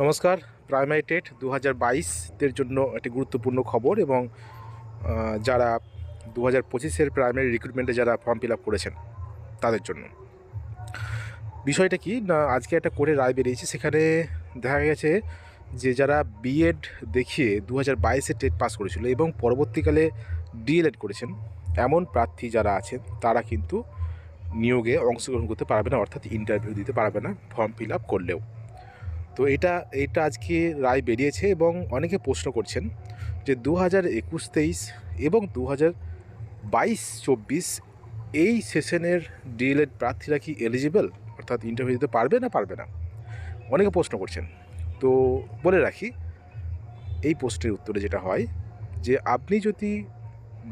নমস্কার, primary TET দু হাজার বাইশদের জন্য একটি গুরুত্বপূর্ণ খবর এবং যারা দু হাজার পঁচিশের প্রাইমারি রিক্রুটমেন্টে যারা ফর্ম ফিল আপ করেছেন, তাদের জন্য। বিষয়টা কি? না, আজকে একটা করে রায় বেরিয়েছে, সেখানে দেখা গেছে যে যারা বিএড দেখিয়ে দু হাজার বাইশে টেট পাস করেছিল এবং পরবর্তীকালে ডিএলএড করেছেন, এমন প্রার্থী যারা আছেন, তারা কিন্তু নিয়োগে অংশগ্রহণ করতে পারবে না, অর্থাৎ ইন্টারভিউ দিতে পারবে না, ফর্ম ফিল আপ করলেও। তো এটা এটা আজকে রায় বেরিয়েছে এবং অনেকে প্রশ্ন করছেন যে দু হাজার একুশ তেইশ এবং দু হাজার বাইশ চব্বিশ এই সেশনের ডিএলএড প্রার্থীরা কি এলিজিবল? অর্থাৎ ইন্টারভিউ দিতে পারবে না পারবে না? অনেকে প্রশ্ন করছেন। তো বলে রাখি, এই প্রশ্নের উত্তরে যেটা হয় যে আপনি যদি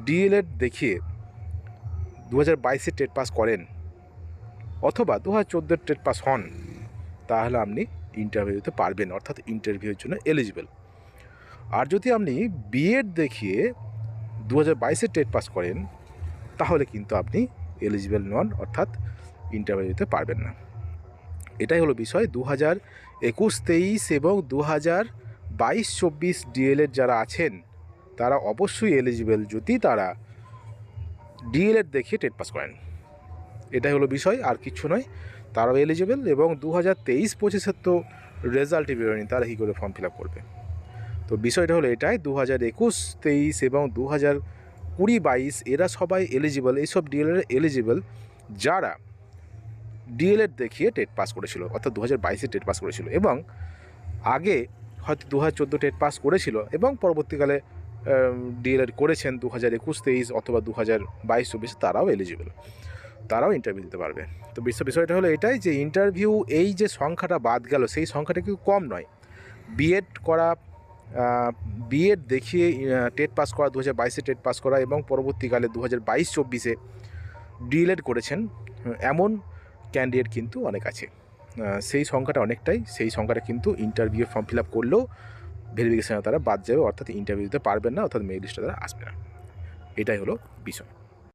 ডিএলএড দেখিয়ে দু হাজার বাইশে টেট পাস করেন অথবা দু হাজার চোদ্দোর টেট পাস হন, তাহলে আপনি ইন্টারভিউ দিতে পারবেন, অর্থাৎ ইন্টারভিউর জন্য এলিজিবল আর যদি আপনি বিএড দেখিয়ে দু হাজার বাইশে টেট পাস করেন, তাহলে কিন্তু আপনি এলিজিবল নন, অর্থাৎ ইন্টারভিউ দিতে পারবেন না। এটাই হলো বিষয়। দু হাজার একুশ তেইশ এবং দু হাজার বাইশ চব্বিশ ডিএলএড যারা আছেন, তারা অবশ্যই এলিজিবল যদি তারা ডিএলএড দেখিয়ে টেট পাস করেন। এটাই হলো বিষয়, আর কিছু নয়। তারাও এলিজিবল এবং দু হাজার তেইশ পঁচিশের তো রেজাল্টই বেরোয়নি, তারা কী করে ফর্ম ফিল আপ করবে? তো বিষয়টা হলো এটাই দু হাজার একুশ, তেইশ এবং দু হাজার কুড়ি, বাইশ, এরা সবাই এলিজিবল এইসব ডিএলএড এলিজিবল যারা ডিএলএড দেখিয়ে টেট পাস করেছিল, অর্থাৎ দু হাজার বাইশে টেট পাস করেছিল এবং আগে হয়তো দু হাজার চোদ্দ টেট পাস করেছিল এবং পরবর্তীকালে ডিএলএড করেছেন দু হাজার একুশ, তেইশ অথবা দু হাজার বাইশ, চব্বিশে, তারাও এলিজিবল তারাও ইন্টারভিউ দিতে পারবে। তো বিশ্ব বিষয়টা হলো এটাই যে ইন্টারভিউ এই যে সংখ্যাটা বাদ গেল, সেই সংখ্যাটা কিন্তু কম নয়। বিএড করা বিএড দেখিয়ে টেট পাস করা দু হাজার বাইশে টেট পাস করা এবং পরবর্তীকালে দু হাজার বাইশ চব্বিশে ডিএলএড করেছেন, এমন ক্যান্ডিডেট কিন্তু অনেক আছে। সেই সংখ্যাটা অনেকটাই, সেই সংখ্যাটা কিন্তু ইন্টারভিউ ফর্ম ফিল আপ করলেও ভেরিফিকেশানে তারা বাদ যাবে, অর্থাৎ ইন্টারভিউ দিতে পারবেন না, অর্থাৎ মেয়ে লিস্টে তারা আসবে না। এটাই হলো বিষয়।